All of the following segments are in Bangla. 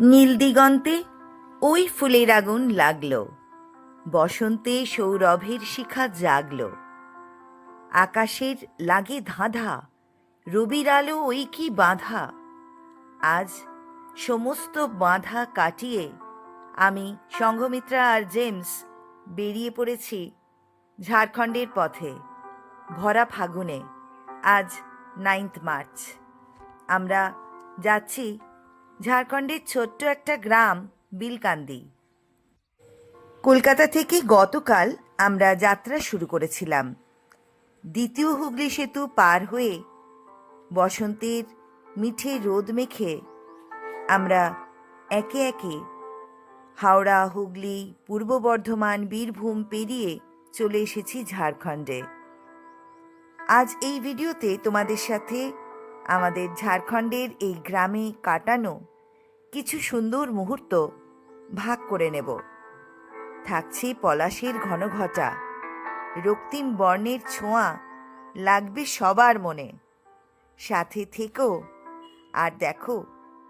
নীল দিগন্তে ওই ফুলের আগুন লাগল। বসন্তে সৌরভের শিখা জাগল। আকাশের লাগে ধাঁধা, রবির আলো ওই কি বাঁধা। আজ সমস্ত বাঁধা কাটিয়ে আমি সংঘমিত্রা আর জেমস বেরিয়ে পড়েছি ঝাড়খণ্ডের পথে, ভরা ফাগুনে। আজ নাইন্থ মার্চ। আমরা যাচ্ছি ঝাড়খণ্ডের ছোট্ট একটা গ্রাম, বিলকান্দি। কলকাতা থেকে গতকাল আমরা যাত্রা শুরু করেছিলাম। দ্বিতীয় হুগলি সেতু পার হয়ে বসন্তের মিঠে রোদ মেখে আমরা একে একে হাওড়া, হুগলি, পূর্ব বর্ধমান, বীরভূম পেরিয়ে চলে এসেছি ঝাড়খণ্ডে। আজ এই ভিডিওতে তোমাদের সাথে আমাদের ঝাড়খণ্ডের এই গ্রামে কাটানো কিছু সুন্দর মুহূর্ত ভাগ করে নেব। থাকছে পলাশের ঘনঘটা রক্তিম বর্ণের ছোঁয়া লাগবে সবার মনে। সাথে থেকো আর দেখো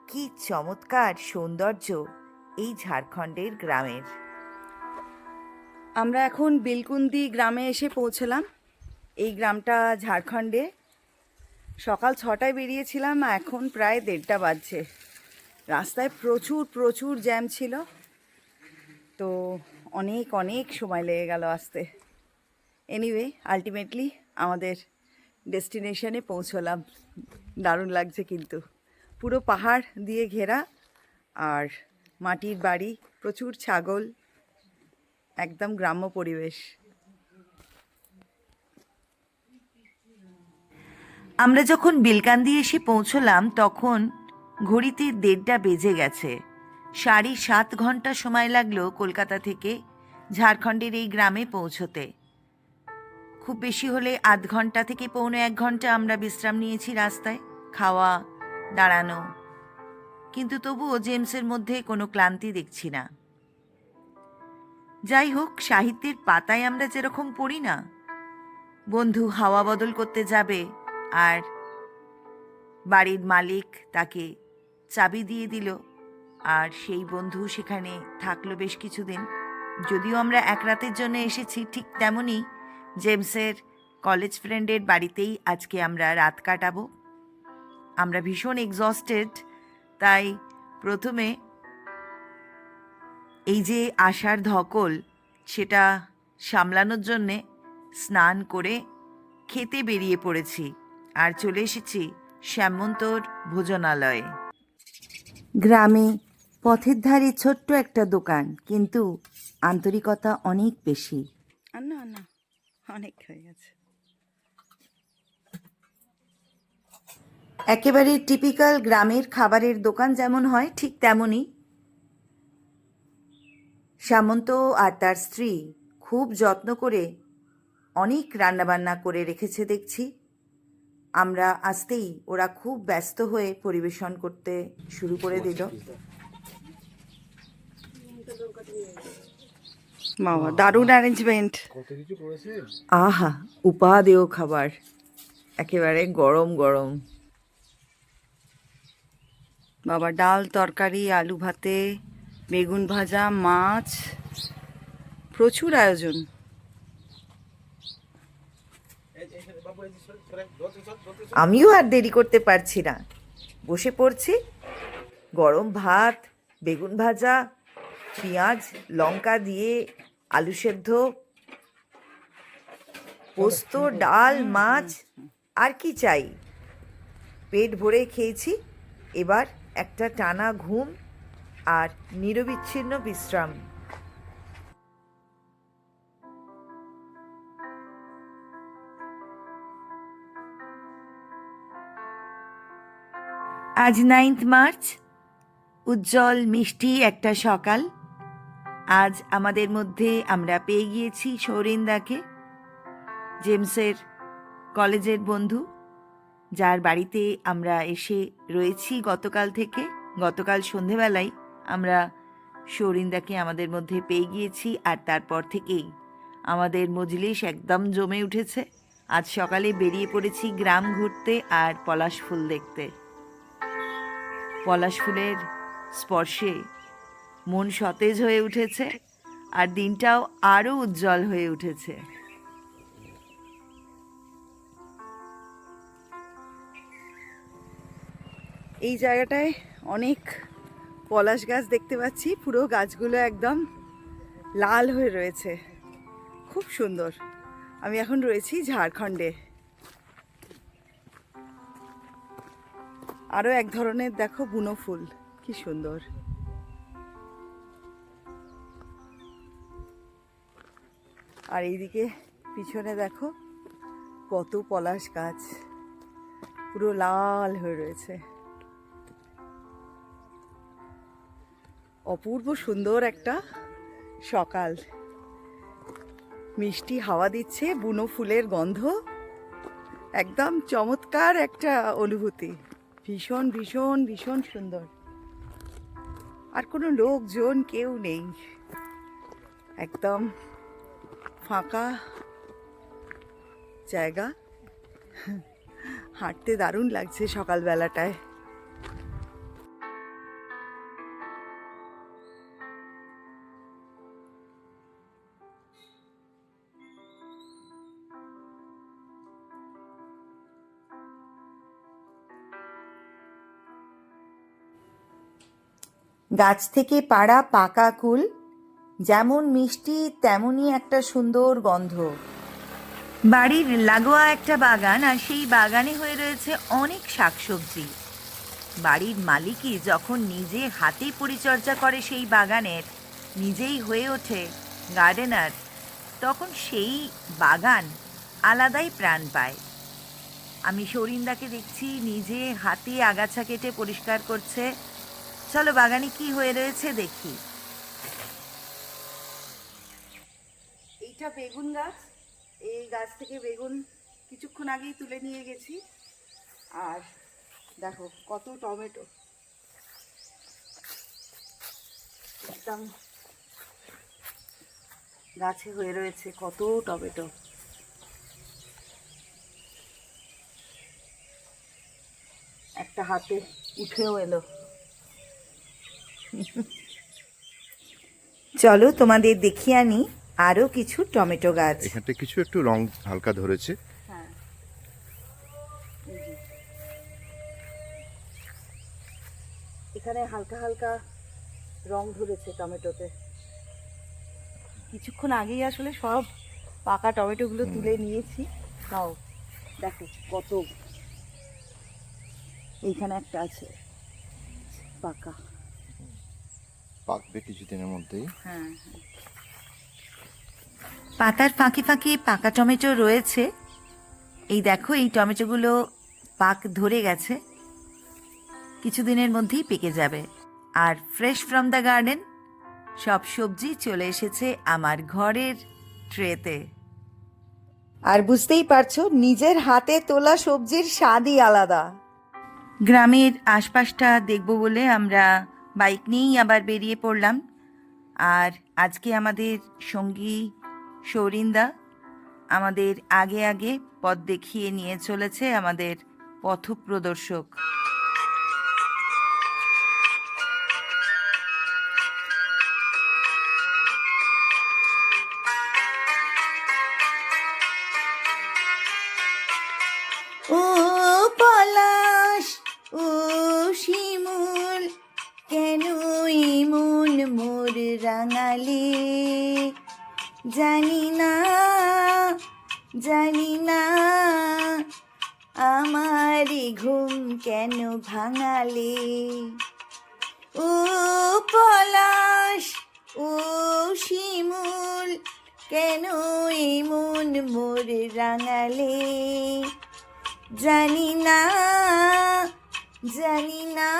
কি চমৎকার সৌন্দর্য এই ঝাড়খণ্ডের গ্রামের। আমরা এখন বিলকুন্দি গ্রামে এসে পৌঁছলাম। এই গ্রামটা ঝাড়খণ্ডে। সকাল ছটায় বেরিয়েছিলাম এখন প্রায় দেড়টা বাজছে। রাস্তায় প্রচুর প্রচুর জ্যাম ছিল। তো অনেক অনেক সময় লেগে গেল আসতে। এনিওয়ে আলটিমেটলি আমাদের ডেস্টিনেশনে পৌঁছলাম। দারুণ লাগছে কিন্তু। পুরো পাহাড় দিয়ে ঘেরা, আর মাটির বাড়ি, প্রচুর ছাগল, একদম গ্রাম্য পরিবেশ। আমরা যখন বিলকান্দি এসে পৌঁছলাম, তখন ঘড়িতে দেড়টা বেজে গেছে। সাড়ে সাত ঘণ্টা সময় লাগল কলকাতা থেকে ঝাড়খণ্ডের এই গ্রামে পৌঁছতে। খুব বেশি হলে আধ ঘণ্টা থেকে পৌনে এক ঘণ্টা আমরা বিশ্রাম নিয়েছি রাস্তায়, খাওয়া, দাঁড়ানো। কিন্তু তবুও জেমসের মধ্যে কোনো ক্লান্তি দেখছি না। যাই হোক, সাহিত্যের পাতায় আমরা যেরকম পড়ি না, বন্ধু হাওয়া বদল করতে যাবে আর বাড়ির মালিক তাকে চাবি দিয়ে দিল। আর সেই বন্ধু সেখানে থাকল বেশ কিছুদিন। যদিও আমরা এক রাতের জন্য এসেছি ঠিক তেমনই জেমসের কলেজ ফ্রেন্ডের বাড়িতেই আজকে আমরা রাত কাটাবো। আমরা ভীষণ এক্সস্টেড তাই প্রথমে এই যে আশার ধকল, সেটা সামলানোর জন্যে স্নান করে খেতে বেরিয়ে পড়েছি। আর চলে এসেছি শ্যামন্তর ভোজনালয়ে। গ্রামে পথের ধারে ছোট্ট একটা দোকান কিন্তু আন্তরিকতা অনেক বেশি। না না অনেক হয়ে গেছে। একেবারে টিপিক্যাল গ্রামের খাবারের দোকান যেমন হয় ঠিক তেমনই। সামন্ত আর তার স্ত্রী খুব যত্ন করে অনেক রান্নাবান্না করে রেখেছে দেখছি। আমরা আসতেই ওরা খুব ব্যস্ত হয়ে পরিবেশন করতে শুরু করে দিল। বাবা দারুণ অ্যারেঞ্জমেন্ট আহা উপা উপাদেয় খাবার। একেবারে গরম গরম। বাবা ডাল তরকারি আলু ভাতে বেগুন ভাজা মাছ। প্রচুর আয়োজন। আমিও আর দেরি করতে পারছি না। বসে পড়ছি। গরম ভাত, বেগুন ভাজা, পেঁয়াজ, লঙ্কা দিয়ে আলু সেদ্ধ, পোস্ত, ডাল, মাছ, আর কি চাই। পেট ভরে খেয়েছি। এবার একটা টানা ঘুম আর নিরবিচ্ছিন্ন বিশ্রাম। আজ নাইন্থ মার্চ উজ্জ্বল মিষ্টি একটা সকাল। আজ আমাদের মধ্যে আমরা পেয়ে গিয়েছি সৌরিন্দাকে, জেমসের কলেজের বন্ধু, যার বাড়িতে আমরা এসে রয়েছি গতকাল থেকে। গতকাল সন্ধেবেলায় আমরা সৌরিন্দাকে আমাদের মধ্যে পেয়ে গিয়েছি আর তারপর থেকেই আমাদের মজলিস একদম জমে উঠেছে। আজ সকালে বেরিয়ে পড়েছি গ্রাম ঘুরতে আর পলাশ ফুল দেখতে। পলাশ ফুলের স্পর্শে মন সতেজ হয়ে উঠেছে আর দিনটাও আরও উজ্জ্বল হয়ে উঠেছে। এই জায়গাটায় অনেক পলাশ গাছ দেখতে পাচ্ছি, পুরো গাছগুলো একদম লাল হয়ে রয়েছে। খুব সুন্দর। আমি এখন রয়েছি ঝাড়খণ্ডে। আরও এক ধরনের দেখো বুনো ফুল। কি সুন্দর। আর এইদিকে পিছনে দেখো কত পলাশ গাছ। পুরো লাল হয়ে রয়েছে। অপূর্ব সুন্দর একটা সকাল। মিষ্টি হাওয়া দিচ্ছে, বুনো ফুলের গন্ধ। একদম চমৎকার একটা অনুভূতি। ভীষণ ভীষণ ভীষণ সুন্দর। আর কোনো লোকজন কেউ নেই। একদম ফাঁকা জায়গা। হাঁটতে দারুণ লাগছে সকালবেলাটায়। গাছ থেকে পাড়া পাকা কুল, যেমন মিষ্টি তেমনই একটা সুন্দর গন্ধ। বাড়ির লাগোয়া একটা বাগান আর সেই বাগানে হয়ে রয়েছে অনেক শাকসবজি। বাড়ির মালিকই যখন নিজে হাতে পরিচর্যা করে সেই বাগানের, নিজেই হয়ে ওঠে গার্ডেনার তখন সেই বাগান আলাদাই প্রাণ পায়। আমি শরিন্দাকে দেখছি নিজে হাতে আগাছা কেটে পরিষ্কার করছে চলো বাগানে কি হয়ে রয়েছে দেখি। এইটা বেগুন গাছ। এই গাছ থেকে বেগুন কিছুক্ষণ আগেই তুলে নিয়ে গেছি। আর দেখো কত টমেটো। একদম গাছে হয়ে রয়েছে কত টমেটো। একটা হাতে উঠেও এলো। চলো তোমাদের দেখিয়ে আনি আরও কিছু টমেটো গাছ। এখানটা কিছু একটু রং হালকা ধরেছে। হ্যাঁ। এখানে হালকা হালকা রং ধরেছে টমেটোতে। কিছুক্ষণ আগেই আসলে সব পাকা টমেটোগুলো তুলে নিয়েছি। তাও দেখো কত। এইখানে একটা আছে পাকা। পাকবে কিছুদিনের মধ্যেই। হ্যাঁ। পাতার ফাঁকে ফাঁকে পাকা টমেটো রয়েছে। এই দেখো, এই টমেটোগুলো পাক ধরে গেছে। কিছুদিনের মধ্যেই পেকে যাবে। আর ফ্রেশ ফ্রম দ্য গার্ডেন সব সবজি চলে এসেছে আমার ঘরের ট্রেতে আর বুঝতেই পারছ, নিজের হাতে তোলা সবজির স্বাদই আলাদা। গ্রামের আশপাশটা দেখব বলে আমরা বাইক নিয়েই আবার বেরিয়ে পড়লাম। আর আজকে আমাদের সঙ্গী সৌরিন্দা আমাদের আগে আগে পথ দেখিয়ে নিয়ে চলেছে আমাদের পথপ্রদর্শক। রাঙালে জানি না জানি না আমার ঘুম কেন ভাঙালে। ও পলাশ ও শিমুল কেন এমন মোর রাঙালে? জানি না জানি না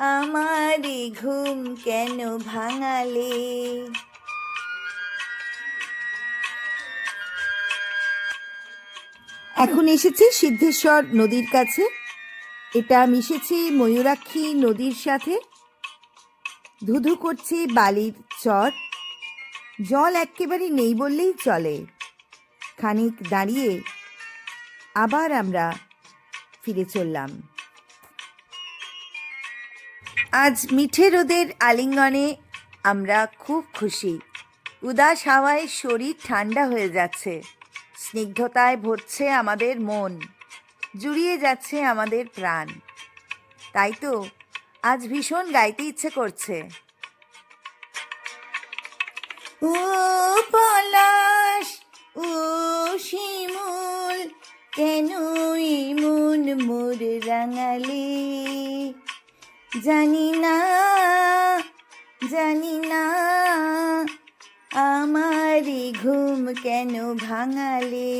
আমার ঘুম কেন ভাঙালে? এখন এসেছি সিদ্ধেশ্বর নদীর কাছে। এটা মিশেছে ময়ূরাক্ষী নদীর সাথে। ধুধু করছে বালির চর। জল একেবারে নেই বললেই চলে। খানিক দাঁড়িয়ে আবার আমরা ফিরে চললাম। আজ মিঠে রোদের আলিঙ্গনে আমরা খুব খুশি। উদাস হাওয়ায় শরীর ঠান্ডা হয়ে যাচ্ছে। স্নিগ্ধতায় ভরছে আমাদের মন। জুড়িয়ে যাচ্ছে আমাদের প্রাণ। তাই তো, আজ ভীষণ গাইতে ইচ্ছে করছে। ও পলাশ, ও শিমুল কেন মন মোর রাঙালি? জানি না জানি না আমারি ঘুম কেন ভাঙালে।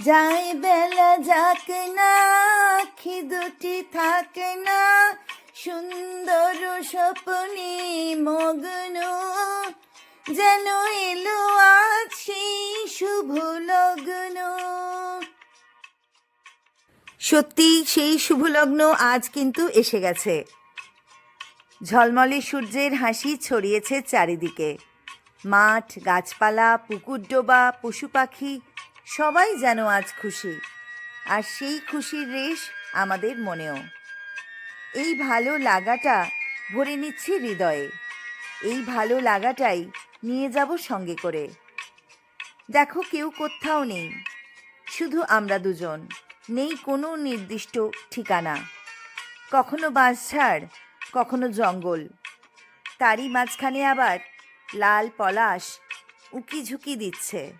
যাই বেলা যাক না আখি দুটি থাক না, সুন্দর স্বপ্নে মগ্ন যেন এলো আজ সেই শুভ লগ্ন। সত্যি সেই শুভ লগ্ন আজ কিন্তু এসে গেছে। ঝলমলে সূর্যের হাসি ছড়িয়েছে চারিদিকে। মাঠ, গাছপালা, পুকুর ডোবা, পশু পাখি, সবাই যেন আজ খুশি। আর সেই খুশির রেশ আমাদের মনেও। এই ভালো লাগাটা ভরে নিচ্ছি হৃদয়ে। এই ভালো লাগাটাই নিয়ে যাব সঙ্গে করে। দেখো কেউ কোথাও নেই। শুধু আমরা দুজন। নেই কোনো নির্দিষ্ট ঠিকানা। কখনো বাঁশঝাড়, কখনো জঙ্গল। তারই মাঝখানে আবার লাল পলাশ উকি ঝুঁকি দিচ্ছে।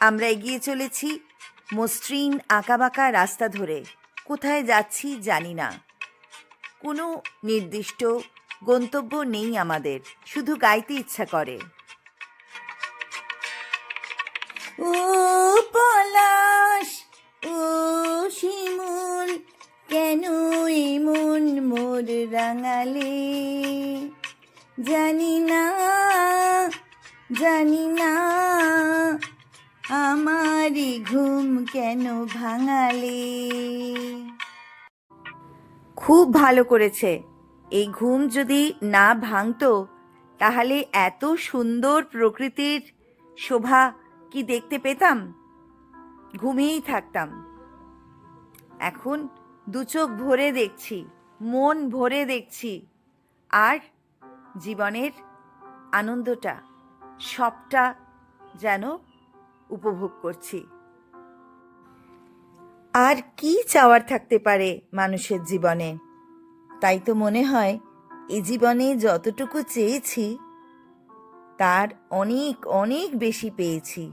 আমরা এগিয়ে চলেছি মসৃণ আঁকাবাঁকা রাস্তা ধরে। কোথায় যাচ্ছি জানি না। কোনো নির্দিষ্ট গন্তব্য নেই আমাদের, শুধু গাইতে ইচ্ছা করে। ও পলাশ, ও শিমুল, কেন এমন মোর রাঙালে? জানি না জানি না আমারই ঘুম কেন ভাঙালে? খুব ভালো করেছে। এই ঘুম যদি না ভাঙতো, তাহলে এত সুন্দর প্রকৃতির শোভা কি দেখতে পেতাম? ঘুমিয়েই থাকতাম। এখন দু চোখ ভরে দেখছি, মন ভরে দেখছি, আর জীবনের আনন্দটা, সবটা যেন উপভোগ করছি। আর কি চাওয়ার থাকতে পারে মানুষের জীবনে? তাই তো মনে হয় এ জীবনে যতটুকু চেয়েছি তার অনেক অনেক বেশি পেয়েছি।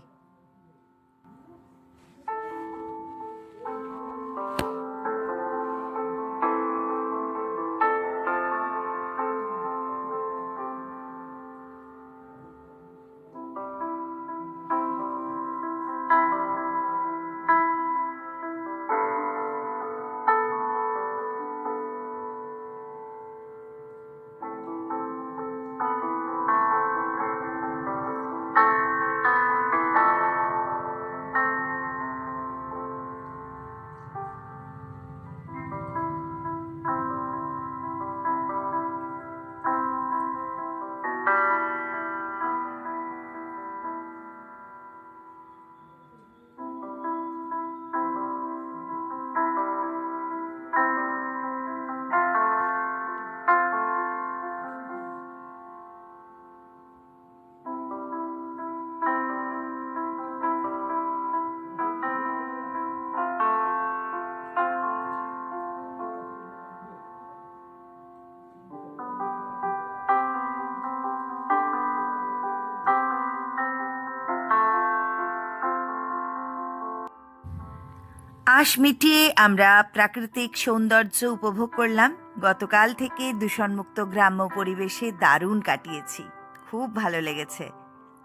আশ মিটিয়ে আমরা প্রাকৃতিক সৌন্দর্য উপভোগ করলাম। গতকাল থেকে দূষণমুক্ত গ্রাম্য পরিবেশে দারুণ কাটিয়েছি। খুব ভালো লেগেছে।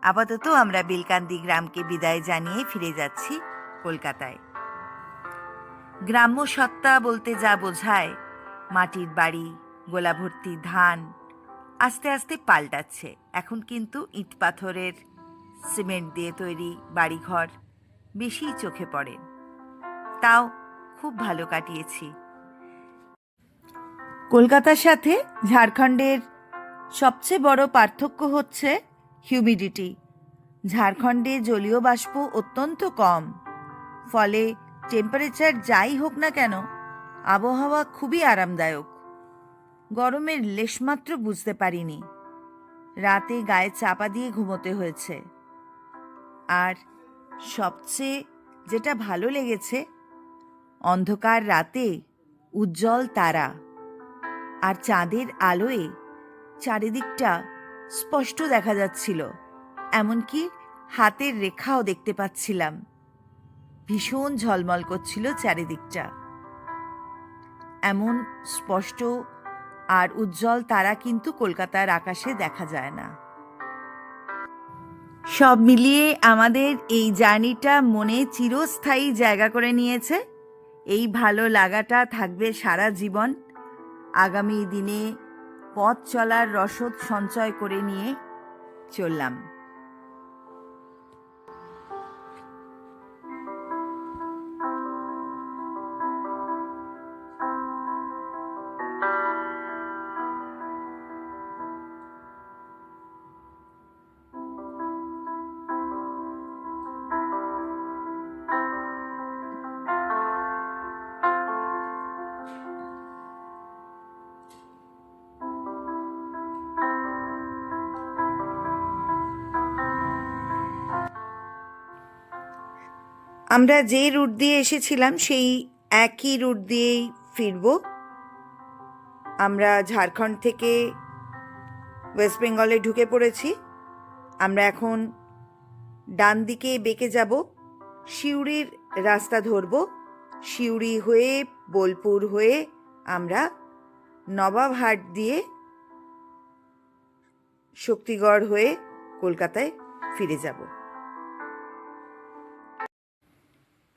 আপাতত আমরা বিলকান্দি গ্রামকে বিদায় জানিয়ে ফিরে যাচ্ছি কলকাতায়। গ্রাম্য সত্তা বলতে যা বোঝায়, মাটির বাড়ি গোলা ভর্তি ধান, আস্তে আস্তে পাল্টাচ্ছে। এখন কিন্তু ইট পাথরের সিমেন্ট দিয়ে তৈরি বাড়িঘর বেশি চোখে পড়ে। তাও খুব ভালো কাটিয়েছি। কলকাতার সাথে ঝাড়খণ্ডের সবচেয়ে বড় পার্থক্য হচ্ছে হিউমিডিটি। ঝাড়খণ্ডে জলীয় বাষ্প অত্যন্ত কম, ফলে টেম্পারেচার যাই হোক না কেন, আবহাওয়া খুবই আরামদায়ক। গরমের লেশমাত্র বুঝতে পারিনি। রাতে গায়ে চাপা দিয়ে ঘুমোতে হয়েছে। আর সবচেয়ে যেটা ভালো লেগেছে অন্ধকার রাতে উজ্জ্বল তারা। আর চাঁদের আলোয় চারিদিকটা স্পষ্ট দেখা যাচ্ছিল, এমনকি হাতের রেখাও দেখতে পাচ্ছিলাম। ভীষণ ঝলমল করছিল চারিদিকটা। এমন স্পষ্ট আর উজ্জ্বল তারা কিন্তু কলকাতার আকাশে দেখা যায় না। সব মিলিয়ে আমাদের এই জার্নিটা মনে চিরস্থায়ী জায়গা করে নিয়েছে। এই ভালো লাগাটা থাকবে সারা জীবন। আগামী দিনে পথ চলার রসদ সঞ্চয় করে নিয়ে চললাম। আমরা যে রুট দিয়ে এসেছিলাম, সেই একই রুট দিয়েই ফিরব। আমরা ঝাড়খণ্ড থেকে ওয়েস্ট বেঙ্গলে ঢুকে পড়েছি। আমরা এখন ডান দিকে বেঁকে যাব। সিউড়ির রাস্তা ধরব। সিউড়ি হয়ে, বোলপুর হয়ে আমরা নবাবহাট দিয়ে শক্তিগড় হয়ে কলকাতায় ফিরে যাব।